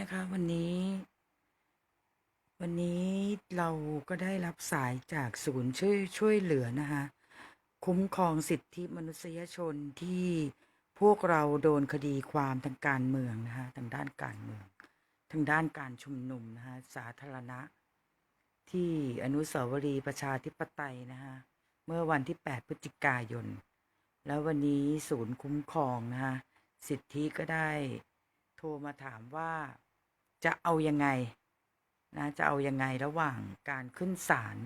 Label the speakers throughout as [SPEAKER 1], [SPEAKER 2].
[SPEAKER 1] นะคะ วันนี้ วันนี้เราก็ได้รับสายจากศูนย์ช่วยช่วยเหลือนะคะ คุ้มครองสิทธิมนุษยชนที่พวกเราโดนคดีความทางการเมืองนะคะทางด้านการเมือง ทางด้านการชุมนุมนะคะสาธารณะ ที่อนุสาวรีย์ประชาธิปไตยนะคะเมื่อวันที่ 8 พฤศจิกายน แล้ววันนี้ศูนย์คุ้มครองนะคะสิทธิก็ได้ ทรมาถามว่าจะเอายังไงนะจะเอายังไงระหว่างการขึ้นศาล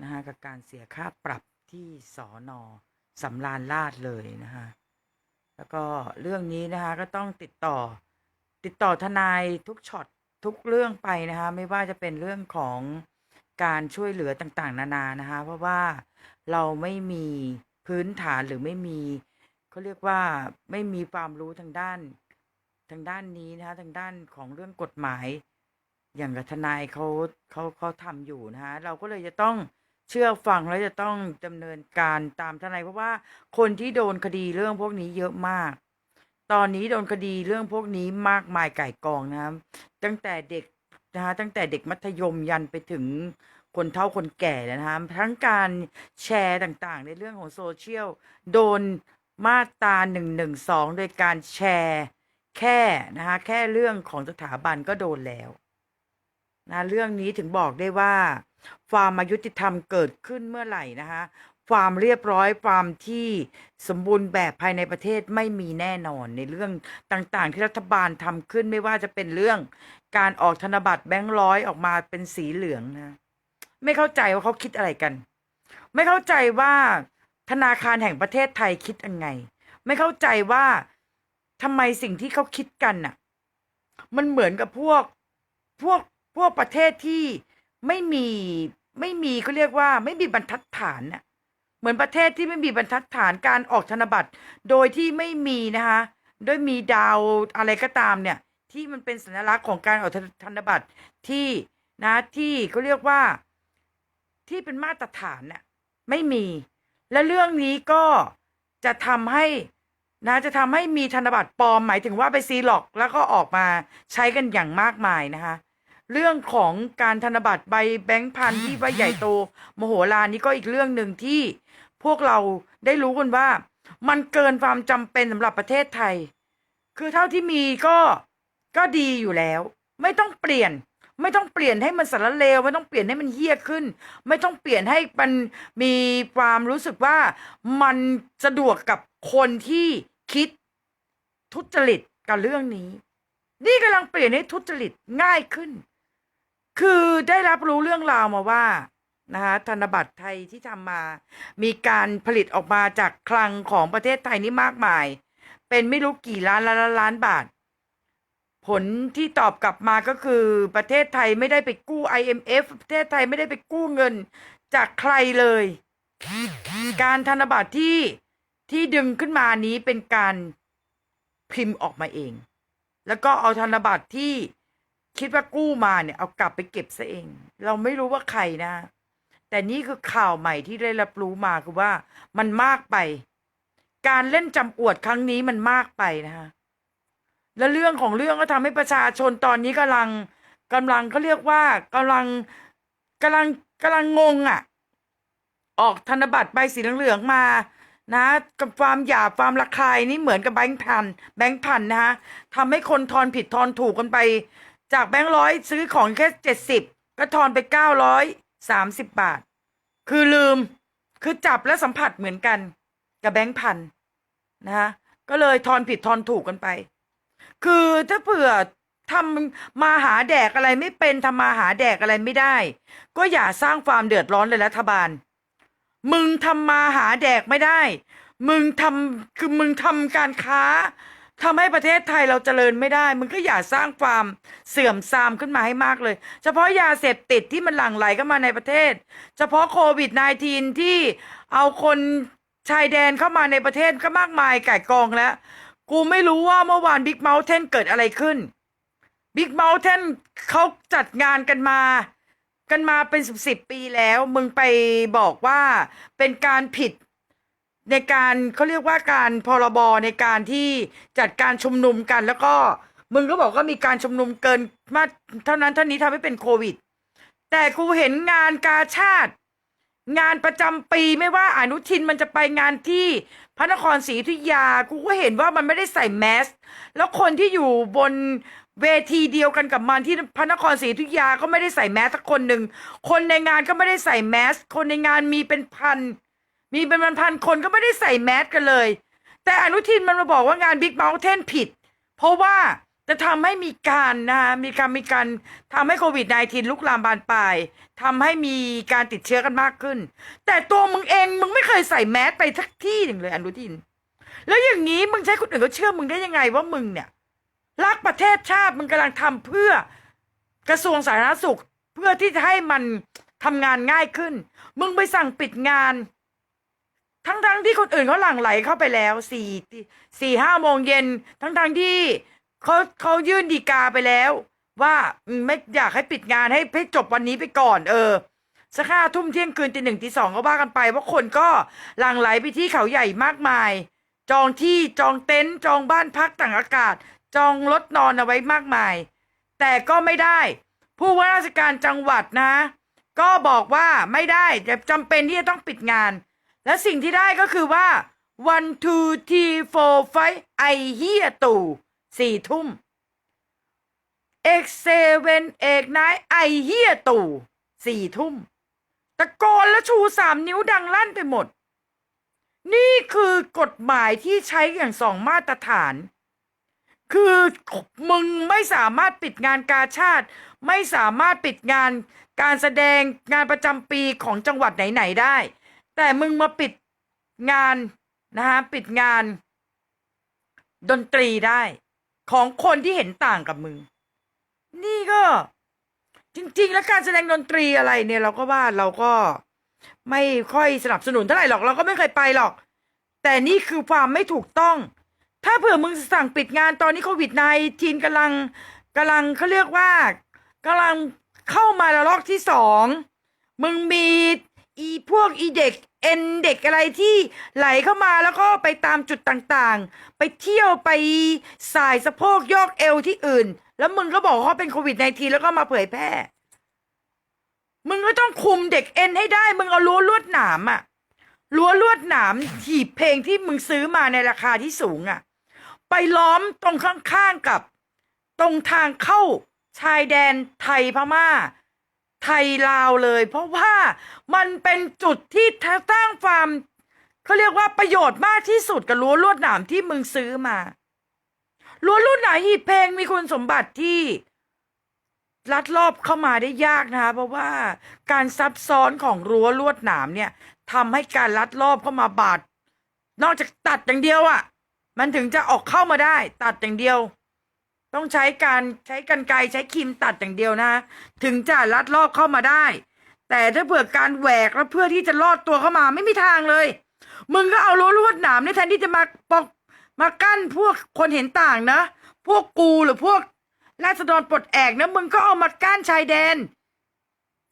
[SPEAKER 1] นะคะกับการเสียค่าปรับที่สอนอสำราญราชเลยนะคะแล้วก็เรื่องนี้นะคะก็ต้องติดต่อติดต่อทนายทุกช็อตทุกเรื่องไปนะคะไม่ว่าจะเป็นเรื่องของการช่วยเหลือต่างๆ นานานะคะเพราะว่าเราไม่มีพื้นฐานหรือไม่มีเขาเรียกว่าไม่มีความรู้ทางด้าน ทางด้านนี้นะคะทางด้านของเรื่องกฎหมาย อย่างกับทนายเขาเขาเขาทำอยู่นะคะเราก็เลยจะต้องเชื่อฟังแล้วจะต้องดำเนินการตามทนายเพราะว่าคนที่โดนคดีเรื่องพวกนี้เยอะมาก ตอนนี้โดนคดีเรื่องพวกนี้มากมายไก่กองนะครับตั้งแต่เด็กนะคะตั้งแต่เด็กมัธยมยันไปถึงคนเฒ่าคนแก่นะคะทั้งการแชร์ต่างๆ ในเรื่องของโซเชียลโดนมาตราหนึ่งหนึ่งสองโดยการแชร์ แค่นะคะแค่เรื่องของสถาบันก็โดนแล้วนะเรื่องนี้ถึงบอกได้ว่า ความอายุติธรรมเกิดขึ้นเมื่อไหร่นะคะความเรียบร้อยความที่สมบูรณ์แบบภายในประเทศไม่มีแน่นอนในเรื่องต่างๆ ที่รัฐบาลทำขึ้นไม่ว่าจะเป็นเรื่องการออกธนบัตรแบงค์ร้อยออกมาเป็นสีเหลืองนะไม่เข้าใจว่าเขาคิดอะไรกัน ไม่เข้าใจว่าธนาคารแห่งประเทศไทยคิดยังไง ไม่เข้าใจว่า ทำไมสิ่งที่เขาคิดกันน่ะ มันเหมือนกับพวกพวกพวกประเทศที่ไม่มีไม่มีเขาเรียกว่า ไม่มีบรรทัดฐานน่ะเหมือนประเทศที่ไม่มีบรรทัดฐานการออกธนบัตร โดยที่ไม่มีนะคะโดยมีดาวอะไรก็ตามเนี่ย ที่มันเป็นสัญลักษณ์ของการออกธนบัตรที่นะที่เขาเรียกว่าที่เป็นมาตรฐานน่ะไม่มี และเรื่องนี้ก็จะทำให้ นะจะทำให้มีธนบัตรปลอมหมายถึงว่าไปซีหลอกแล้วก็ออกมาใช้กันอย่างมากมายนะคะ เรื่องของการธนบัตรใบแบงค์พันที่ใบใหญ่โตมโหฬารนี่ก็อีกเรื่องหนึ่งที่พวกเราได้รู้กันว่า มันเกินความจำเป็นสำหรับประเทศไทย คือเท่าที่มีก็ก็ดีอยู่แล้ว ไม่ต้องเปลี่ยน ไม่ต้องเปลี่ยนให้มันสารเลวไม่ต้องเปลี่ยนให้มันเฮี้ยขึ้น ไม่ต้องเปลี่ยนให้มันมีความรู้สึกว่ามันสะดวกกับคนที่คิดทุจริตกับเรื่องนี้ นี่กำลังเปลี่ยนให้ทุจริตง่ายขึ้น คือได้รับรู้เรื่องราวมาว่านะคะธนบัตรไทยที่ทำมา มีการผลิตออกมาจากคลังของประเทศไทยนี่มากมาย เป็นไม่รู้กี่ล้านล้านล้านบาท ผลที่ตอบกลับมาก็คือประเทศไทยไม่ได้ไปกู้ IMF ประเทศไทยไม่ได้ไปกู้เงินจากใครเลย การธนบัตรที่ที่ดึงขึ้นมานี้เป็นการพิมพ์ออกมาเอง แล้วก็เอาธนบัตรที่คิดว่ากู้มาเนี่ย เอากลับไปเก็บซะเอง เราไม่รู้ว่าใครนะ แต่นี่คือข่าวใหม่ที่ได้รับรู้มาคือว่ามันมากไป การเล่นจำอวดครั้งนี้มันมากไปนะคะ และเรื่องของเรื่องก็ทำให้ประชาชนตอนนี้กำลังกำลังเขาเรียกว่ากำลังกำลังกำลังงงอะ่ะ ออกธนบัตรใบสีเหลืองๆมานะกับความหยาบความระคายนี่เหมือนกับแบงค์พันแบงค์พันนะฮะทำให้คนทอนผิดทอนถูกกันไป จากแบงค์ร้อยซื้อของแค่เจ็ดสิบก็ทอนไปเก้าร้อยสามสิบบาท คือลืมคือจับและสัมผัสเหมือนกัน กับแบงค์พันนะฮะก็เลยทอนผิดทอนถูกกันไป คือถ้าเผื่อทำมาหาแดกอะไรไม่เป็นทำมาหาแดกอะไรไม่ได้ ก็อย่าสร้างความเดือดร้อนเลยรัฐบาล มึงทำมาหาแดกไม่ได้ มึงทำคือมึงทำการค้าทำให้ประเทศไทยเราเจริญไม่ได้ มึงก็อย่าสร้างความเสื่อมทรามขึ้นมาให้มากเลย เฉพาะยาเสพติดที่มันหลั่งไหลเข้ามาในประเทศ เฉพาะโควิด -19 ที่เอาคนชายแดนเข้ามาในประเทศก็มากมายไก่กองแล้ว กูไม่รู้ว่าเมื่อวานบิ๊กเม t เทนเกิดอะไรขึ้นบิ๊กเม t เทนเขาจัดงานกันมา กันมาเป็นสิบสิบปีแล้ว มึงไปบอกว่าเป็นการผิดในการเขาเรียกว่าการพรบในการที่จัดการชุมนุมกัน แล้วก็มึงก็บอกว่ามีการชุมนุมเกินมาเท่านั้นเท่านี้ทำให้เป็นโควิด แต่กูเห็นงานกาชาติ งานประจำปีไม่ว่าอนุทินมันจะไปงานที่ พระนครศรีอยุธยากูก็เห็นว่ามันไม่ได้ใส่แมส แล้วคนที่อยู่บนเวทีเดียวกันกับมันที่พระนครศรีอยุธยาก็ไม่ได้ใส่แมสสักคนหนึ่งคนในงานก็ไม่ได้ใส่แมส คนในงานมีเป็นพัน มีเป็นพันๆคนก็ไม่ได้ใส่แมสกันเลย แต่อนุทินมันมาบอกว่างานบิ๊กเ u ลเทนผิด เพราะว่า จะทำให้มีการนะมีการมีการทำให้โควิด -19 ลุกลามบานปลายทำให้มีการติดเชื้อกันมากขึ้น แต่ตัวมึงเองมึงไม่เคยใส่แมสไปทักที่หนึ่งเลยอนุทิน แล้วอย่างนี้มึงใช้คนอื่นเขาเชื่อมึงได้ยังไงว่ามึงเนี่ยรักประเทศชาติมึงกำลังทำเพื่อกระทรวงสาธารณสุขเพื่อที่จะให้มันทำงานง่ายขึ้น มึงไปสั่งปิดงาน ทั้งๆที่คนอื่นเขาหลั่งไหลเข้าไปแล้วสี่สี่ห้าโมงเย็นทั้งๆที่ เขาเขายื่นดีกาไปแล้ว ว่าไม่อยากให้ปิดงานให้ให้จบวันนี้ไปก่อน เออสักห้าทุ่มเที่ยงคืนตีหนึ่งตีสองก็ว่ากันไปเพราะคนก็หลั่งไหลไปที่เขาใหญ่มากมาย จองที่จองเต็นท์จองบ้านพักต่างอากาศ จองรถนอนเอาไว้มากมาย แต่ก็ไม่ได้ ผู้ว่าราชการจังหวัดนะ ก็บอกว่าไม่ได้จะจำเป็นที่จะต้องปิดงาน และสิ่งที่ได้ก็คือว่า one two three four five ไอเฮียตู่ สี่ทุ่ม x seven x nine ไอเฮียตู่สี่ทุ่มตะโกนและชูสามนิ้วดังลั่นไปหมด นี่คือกฎหมายที่ใช้อย่างสองมาตรฐาน คือมึงไม่สามารถปิดงานกาชาติ ไม่สามารถปิดงานการแสดงงานประจำปีของจังหวัดไหน ๆ ได้ แต่มึงมาปิดงานนะฮะปิดงาน ดนตรีได้ ของคนที่เห็นต่างกับมึง นี่ก็ จริง ๆ แล้วการแสดงดนตรีอะไรเนี่ยเราก็ว่าเราก็ไม่ค่อยสนับสนุนเท่าไหร่หรอกเราก็ไม่เคยไปหรอก แต่นี่คือความไม่ถูกต้อง ถ้าเผื่อมึงสั่งปิดงานตอนนี้โควิด -19 กำลังกำลังเขาเรียกว่ากำลังเข้ามาระลอกที่สอง มึงมีอีพวกอีเด็ก เอ็นเด็กอะไรที่ไหลเข้ามาแล้วก็ไปตามจุดต่างๆ ไปเที่ยวไปสายสะโพกยอกเอวที่อื่น แล้วมึงก็บอกว่าเขาเป็นโควิด -19 แล้วก็มาเผยแพร่ มึงก็ต้องคุมเด็กเอ็นให้ได้ มึงเอารั้วลวดหนามอะรั้วลวดหนามหีบเพลงที่มึงซื้อมาในราคาที่สูงอะไปล้อมตรงข้างๆกับ ตรงทางเข้าชายแดนไทยพม่า ไทยลาวเลย เพราะว่ามันเป็นจุดที่สร้างความเขาเรียกว่าประโยชน์มากที่สุดกับรั้วลวดหนามที่มึงซื้อมารั้วลวดหนามหีบเพลงมีคุณสมบัติที่ลัดรอบเข้ามาได้ยากนะคะเพราะว่าการซับซ้อนของรั้วลวดหนามเนี่ยทำให้การลัดรอบเข้ามาบาดนอกจากตัดอย่างเดียวอะ่ะ มันถึงจะออกเข้ามาได้ ตัดอย่างเดียว ต้องใช้การใช้กันไกรใช้ครีมตัดอย่างเดียวนะถึงจะลัดลอบเข้ามาได้ แต่ถ้าเผื่อการแหวกแล้วเพื่อที่จะลอดตัวเข้ามาไม่มีทางเลย มึงก็เอารั้วลวดหนามในแทนที่จะมาปอกมากั้นพวกคนเห็นต่างนะ พวกกูหรือพวกราษฎรปลดแอกนะมึงก็เอามากั้นชายแดน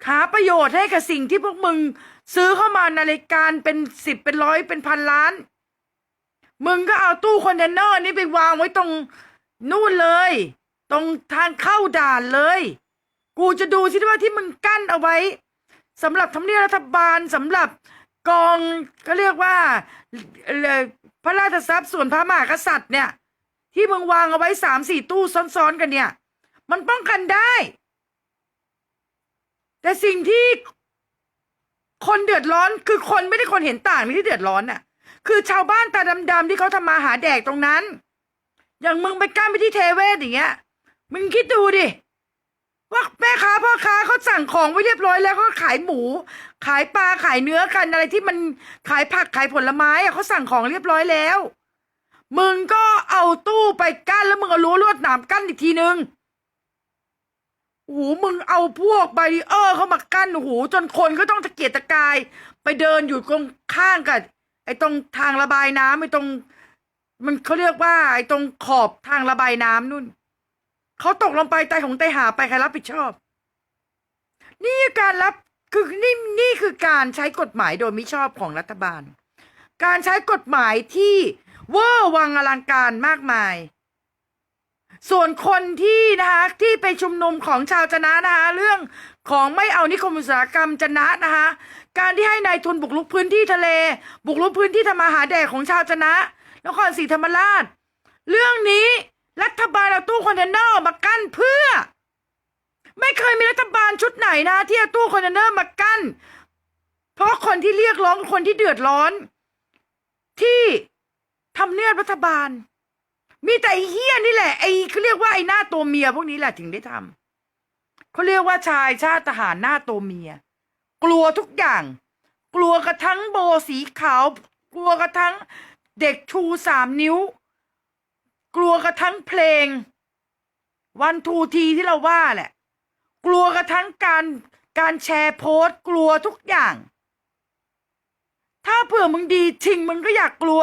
[SPEAKER 1] หาประโยชน์ให้กับสิ่งที่พวกมึงซื้อเข้ามาในรายการเป็นสิบเป็นร้อยเป็นพันล้าน มึงก็เอาตู้คอนเทนเนอร์นี้ไปวางไว้ตรง นู่นเลย ตรงทางเข้าด่านเลย กูจะดูสิว่าที่มึงกั้นเอาไว้สำหรับทำเนียบรัฐบาลสำหรับกองก็เรียกว่าพระราชทรัพย์ส่วนพระมหากษัตริย์เนี่ย ที่มึงวางเอาไว้สามสี่ตู้ซ้อนๆกันเนี่ย มันป้องกันได้ แต่สิ่งที่คนเดือดร้อนคือคนไม่ได้คนเห็นต่างนี่ที่เดือดร้อนน่ะ คือชาวบ้านตาดำๆที่เขาทำมาหาแดกตรงนั้น อย่างมึงไปกั้นไปที่เทเวศอย่างเงี้ย มึงคิดดูดิ ว่าแม่ค้าพ่อค้าเขาสั่งของไว้เรียบร้อยแล้วก็ขายหมู ขายปลาขายเนื้อกันอะไรที่มันขายผักขายผลไม้อะเขาสั่งของเรียบร้อยแล้ว มึงก็เอาตู้ไปกั้นแล้วมึงเอารั้วลวดหนามกั้นอีกทีนึงโอ้โหมึงเอาพวกบารีเออร์เข้ามากั้นโอ้โหจนคนก็ต้องตะเกียกตะกาย ไปเดินอยู่ตรงข้างกับไอ้ตรงทางระบายน้ำไอ้ตรง มันเขาเรียกว่าไอ้ตรงขอบทางระบายน้ำนู่น เขาตกลงไปใต้ของใต้หาไปใครรับผิดชอบ นี่การรับคือนี่นี่คือการใช้กฎหมายโดยมิชอบของรัฐบาล การใช้กฎหมายที่เวอร์วังอลังการมากมาย ส่วนคนที่นะคะที่ไปชุมนุมของชาวจนะนะคะเรื่องของไม่เอานิคมอุตสาหกรรมจนะนะคะ การที่ให้นายทุนบุกรุกพื้นที่ทะเล บุกรุกพื้นที่ทำมาหาแดกของชาวจนะ นครศรีธรรมราช เรื่องนี้รัฐบาลเอาตู้คอนเทนเนอร์มากั้นเพื่อ ไม่เคยมีรัฐบาลชุดไหนนะ ที่เอาตู้คอนเทนเนอร์มากั้น เพราะคนที่เรียกร้องคนที่เดือดร้อน ที่ทำเนียบรัฐบาล มีแต่ไอ้เฮี้ยนี่แหละไอ้เขาเรียกว่าไอ้หน้าตัวเมียพวกนี้แหละถึงได้ทำเขาเรียกว่าชายชาติทหารหน้าตัวเมีย กลัวทุกอย่าง กลัวกระทั่งโบสีขาว กลัวกระทั่ง เด็กชูสามนิ้ว กลัวกระทั่งเพลง วันทูทีที่เราว่าแหละ กลัวกระทั่งการการแชร์โพสต์กลัวทุกอย่าง ถ้าเผื่อมึงดีจริงมึงก็อยากกลัว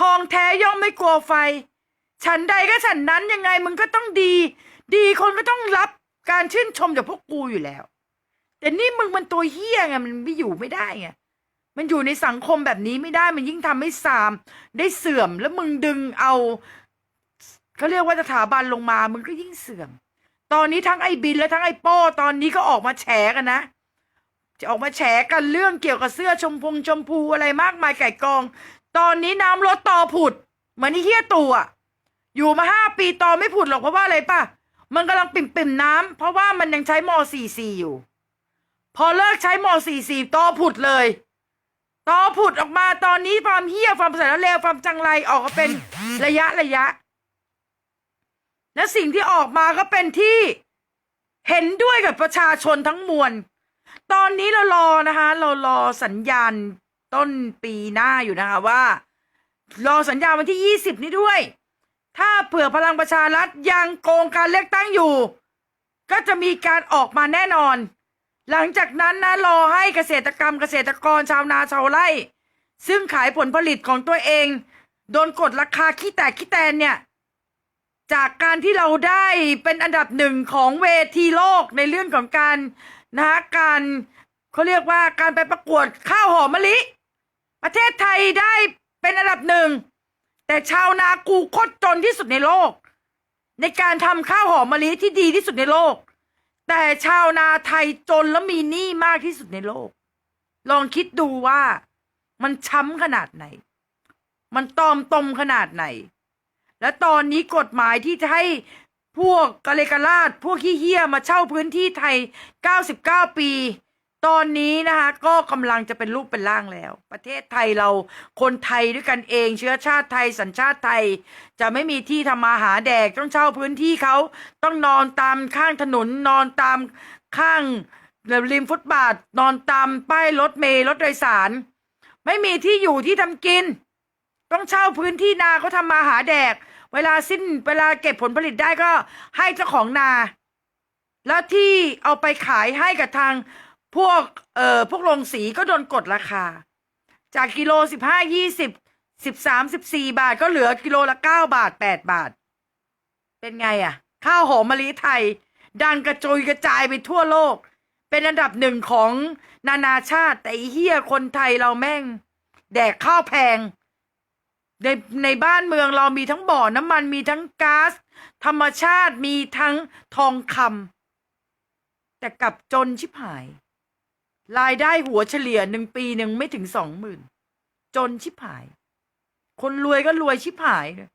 [SPEAKER 1] ทองแท้ย่อมไม่กลัวไฟ ฉันใดก็ฉันนั้นยังไงมึงก็ต้องดี ดีคนก็ต้องรับการชื่นชมจากพวกกูอยู่แล้ว แต่นี่มึงมันตัวเฮี้ยไงมันไม่อยู่ไม่ได้ไง มันอยู่ในสังคมแบบนี้ไม่ได้มันยิ่งทำให้ซาม ได้เสื่อมแล้วมึงดึงเอาเขาเรียกว่าสถาบันลงมา มึงก็ยิ่งเสื่อม ตอนนี้ทั้งไอ้บินและทั้งไอ้โป้ตอนนี้ก็ออกมาแฉกันนะจะออกมาแฉกันเรื่องเกี่ยวกับเสื้อชมพงชมพูอะไรมากมายไก่กอง ตอนนี้น้ำลดต่อผุดเหมือนไอ้เฮี้ยตัวอยู่มาห้าปีต่อไม่ผุดหรอกเพราะว่าอะไรป่ะมันกำลังปิ่มปิ่มๆน้ำเพราะว่ามันยังใช้ม .44 อยู่ พอเลิกใช้ม .44 ต่อผุดเลย ต่อผุดออกมาตอนนี้ความเฮี้ยความสารเลวความจังไรออกมาเป็นระยะระยะ และสิ่งที่ออกมาก็เป็นที่เห็นด้วยกับประชาชนทั้งมวล ตอนนี้เรารอนะคะ เรารอสัญญาณต้นปีหน้าอยู่นะคะว่า รอสัญญาณวันที่20นี้ด้วย ถ้าเผื่อพลังประชารัฐยังโกงการเลือกตั้งอยู่ ก็จะมีการออกมาแน่นอน หลังจากนั้นนะรอให้เกษตรกรรมเกษตรกรชาวนาชาวไร่ ซึ่งขายผลผลิตของตัวเอง โดนกดราคาขี้แตกขี้แตนเนี่ย จากการที่เราได้เป็นอันดับหนึ่งของเวทีโลกในเรื่องของการนะะการเขาเรียกว่าการไปประกวดข้าวหอมมะลิ ประเทศไทยได้เป็นอันดับหนึ่ง แต่ชาวนากูโคตรจนที่สุดในโลก ในการทำข้าวหอมมะลิที่ดีที่สุดในโลก แต่ชาวนาไทยจนแล้วมีหนี้มากที่สุดในโลก ลองคิดดูว่ามันช้ำขนาดไหน มันตอมตมขนาดไหน และตอนนี้กฎหมายที่จะให้พวกกะเลกะลาด พวกขี้เฮี้ยมาเช่าพื้นที่ไทย 99 ปี ตอนนี้นะคะก็กำลังจะเป็นรูปเป็นร่างแล้ว ประเทศไทยเราคนไทยด้วยกันเองเชื้อชาติไทยสัญชาติไทย จะไม่มีที่ทำมาหาแดกต้องเช่าพื้นที่เขาต้องนอนตามข้างถนนนอนตามข้างริมฟุตบาทนอนตามป้ายรถเมล์รถโดยสาร ไม่มีที่อยู่ที่ทำกิน ต้องเช่าพื้นที่นาเขาทำมาหาแดก เวลาสิ้นเวลาเก็บผลผลิตได้ก็ให้เจ้าของนา แล้วที่เอาไปขายให้กับทาง พวกเอ่อพวกโรงสีก็โดนกดราคา จากกิโลสิบห้ายี่สิบสิบสามสิบสี่บาทก็เหลือกิโลละเก้าบาทแปดบาท เป็นไงอะข้าวหอมมะลิไทย ดังกระจุยกระจายไปทั่วโลก เป็นอันดับหนึ่งของนานาชาติ แต่อเฮียคนไทยเราแม่ง แดกข้าวแพง ในในบ้านเมืองเรามีทั้งบ่อน้ำมันมีทั้งก๊าซธรรมชาติมีทั้งทองคำแต่กลับจนชิบหาย รายได้หัวเฉลี่ยหนึ่งปีหนึ่งไม่ถึงสองหมื่นจนชิบหาย คนรวยก็รวยชิบหายเลย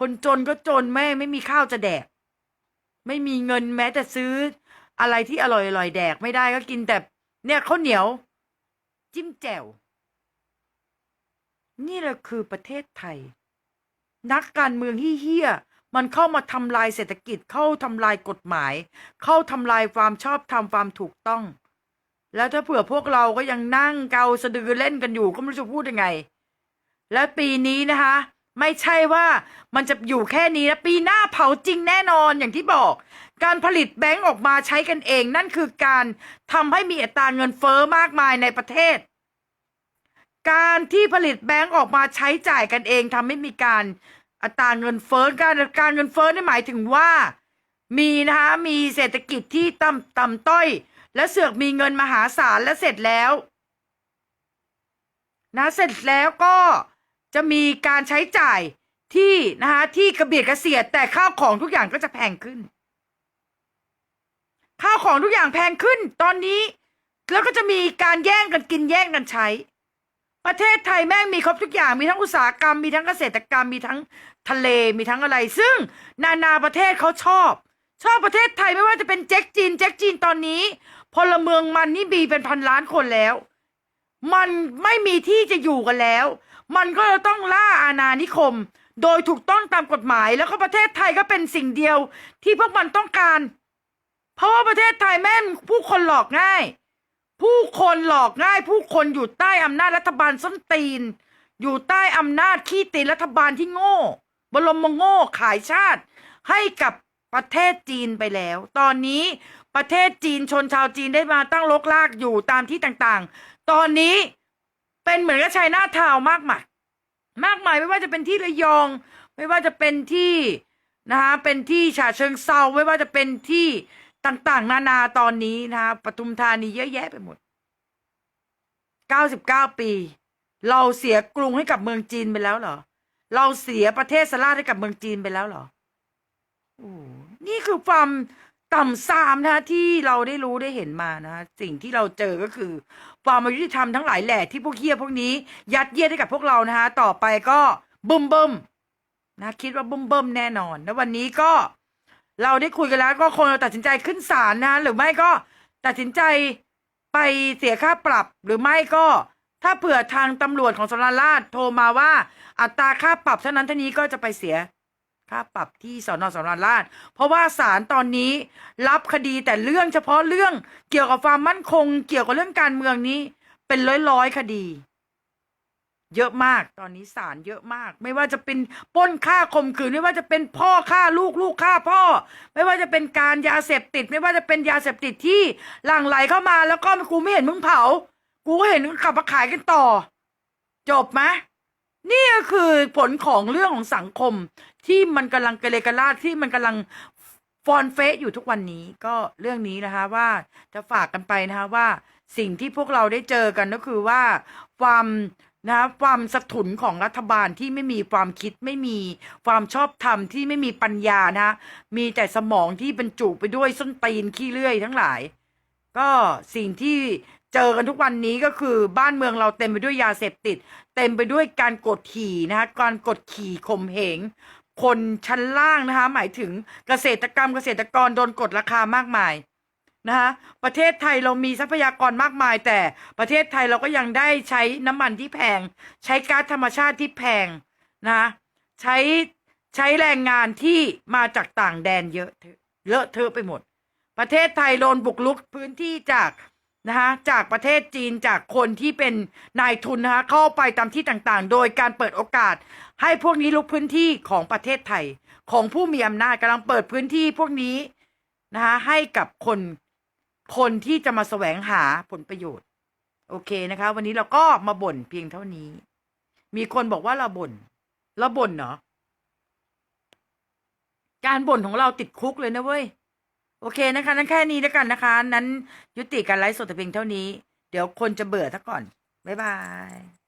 [SPEAKER 1] คนจนก็จนแม่ไม่มีข้าวจะแดก ไม่มีเงินแม้แต่ซื้อ อะไรที่อร่อยอร่อยๆแดกไม่ได้ก็กินแต่ เนี่ยข้าวเหนียว จิ้มแจ่ว นี่แหละคือประเทศไทย นักการเมืองเฮี้ยมันเข้ามาทำลายเศรษฐกิจเข้าทำลายกฎหมาย เข้าทำลายความชอบธรรมความถูกต้อง แล้วถ้าเผื่อพวกเราก็ยังนั่งเกาสะดือเล่นกันอยู่ก็ไม่รู้จะพูดยังไง และปีนี้นะคะ ไม่ใช่ว่ามันจะอยู่แค่นี้นะปีหน้าเผาจริงแน่นอนอย่างที่บอก การผลิตแบงก์ออกมาใช้กันเอง นั่นคือการทำให้มีอัตราเงินเฟ้อมากมายในประเทศ การที่ผลิตแบงก์ออกมาใช้จ่ายกันเองทำให้มีการอัตราเงินเฟ้อการการเงินเฟ้อนี่หมายถึงว่า มีนะคะมีเศรษฐกิจที่ต่ำต่ำต้อย และเสือกมีเงินมหาศาลและเสร็จแล้ว นะเสร็จแล้วก็จะมีการใช้จ่ายที่นะคะที่กระเบียดกระเสียดแต่ข้าวของทุกอย่างก็จะแพงขึ้น ข้าวของทุกอย่างแพงขึ้น ตอนนี้แล้วก็จะมีการแย่งกันกินแย่งกันใช้ ประเทศไทยแม่งมีครบทุกอย่างมีทั้งอุตสาหกรรมมีทั้งเกษตรกรรมมีทั้งทะเลมีทั้งอะไร ซึ่งนานาประเทศเขาชอบ ชอบประเทศไทยไม่ว่าจะเป็นเจ๊กจีนเจ๊กจีนตอนนี้ พลเมืองมันนี่มีเป็นพันล้านคนแล้ว มันไม่มีที่จะอยู่กันแล้ว มันก็จะต้องล่าอาณานิคม โดยถูกต้องตามกฎหมาย แล้วก็ประเทศไทยก็เป็นสิ่งเดียว ที่พวกมันต้องการ เพราะว่าประเทศไทยแม่งผู้คนหลอกง่าย ผู้คนหลอกง่าย ผู้คนอยู่ใต้อำนาจรัฐบาลส้นตีน อยู่ใต้อำนาจขี้ตีนรัฐบาลที่โง่ บรมโง่ขายชาติให้กับ ประเทศจีนไปแล้ว ตอนนี้ประเทศจีนชนชาวจีนได้มาตั้งลกลากอยู่ตามที่ต่างๆ ตอนนี้เป็นเหมือนกับชัยนาทาวมากมายมากมายไม่ว่าจะเป็นที่ระยอง ไม่ว่าจะเป็นที่นะคะเป็นที่ฉะเชิงเซาไม่ว่าจะเป็นที่ต่างๆ นานาตอนนี้นะคะปทุมธานีเยอะแยะไปหมด 99 ปี เราเสียกรุงให้กับเมืองจีนไปแล้วเหรอ เราเสียประเทศสลาดให้กับเมืองจีนไปแล้วเหรอโอ้ นี่คือความต่ำซามนะที่เราได้รู้ได้เห็นมานะสิ่งที่เราเจอก็คือ ความอายุติธรรมทั้งหลายแหล่ที่พวกเฮียพวกนี้ยัดเยียดให้กับพวกเรานะฮะต่อไปก็บึ้มบึมนะคิดว่าบึ้มบึมแน่นอน แล้ววันนี้ก็เราได้คุยกันแล้วก็คงจะตัดสินใจขึ้นศาลนะหรือไม่ก็ตัดสินใจไปเสียค่าปรับหรือไม่ก็ถ้าเผื่อทางตำรวจของสราราชโทรมาว่า อัตราค่าปรับเท่านั้นเท่านี้ก็จะไปเสีย ค่าปรับที่สอนอสราราช เพราะว่าศาลตอนนี้รับคดีแต่เรื่องเฉพาะเรื่องเกี่ยวกับความมั่นคง เกี่ยวกับเรื่องการเมืองนี้ เป็นร้อยร้อยๆคดี เยอะมากตอนนี้ศาลเยอะมาก ไม่ว่าจะเป็นป้นฆ่าข่มขืนไม่ว่าจะเป็นพ่อฆ่าลูกลูกฆ่าพ่อ ไม่ว่าจะเป็นการยาเสพติด ไม่ว่าจะเป็นยาเสพติดที่หลั่งไหลเข้ามาแล้วก็กูไม่เห็นมึงเผา กูก็เห็นมึงขับมาขายกันต่อ จบไหม นี่ก็คือผลของเรื่องของสังคมที่มันกำลังเกเรกะลาดที่มันกำลังฟอนเฟะอยู่ทุกวันนี้ก็เรื่องนี้นะคะว่าจะฝากกันไปนะคะว่าสิ่งที่พวกเราได้เจอกันก็คือว่าความนะความสะทุนของรัฐบาลที่ไม่มีความคิดไม่มีความชอบธรรมที่ไม่มีปัญญานะ มีแต่สมองที่บรรจุไปด้วยส้นตีนขี้เลื่อยทั้งหลาย ก็สิ่งที่เจอกันทุกวันนี้ก็คือบ้านเมืองเราเต็มไปด้วยยาเสพติด เต็มไปด้วยการกดขี่นะคะการกดขี่ข่มเหงคนชั้นล่างนะคะหมายถึงเกษตรกรรมเกษตรกรโดนกดราคามากมายนะคะประเทศไทยเรามีทรัพยากรมากมาย แต่ประเทศไทยเราก็ยังได้ใช้น้ำมันที่แพง ใช้ก๊าซธรรมชาติที่แพงนะะใช้ใช้แรงงานที่มาจากต่างแดนเยอะเถอเลอะเทอะไปหมด ประเทศไทยโดนบุกรุกพื้นที่จากนะคะจากประเทศจีนจากคนที่เป็นนายทุนนะคะเข้าไปตามที่ต่างๆ โดยการเปิดโอกาส ให้พวกนี้ลุกพื้นที่ของประเทศไทย ของผู้มีอำนาจกำลังเปิดพื้นที่พวกนี้นะคะให้กับคนคนที่จะมาแสวงหาผลประโยชน์ โอเคนะคะ วันนี้เราก็มาบ่นเพียงเท่านี้ มีคนบอกว่าเราบ่นเราบ่นเหรอการบ่นของเราติดคุกเลยนะเว้ย โอเคนะคะ นั้นแค่นี้แล้วกันนะคะ นั้นยุติการไลฟ์สดแต่เพียงเท่านี้ เดี๋ยวคนจะเบื่อซะก่อน บ๊ายบาย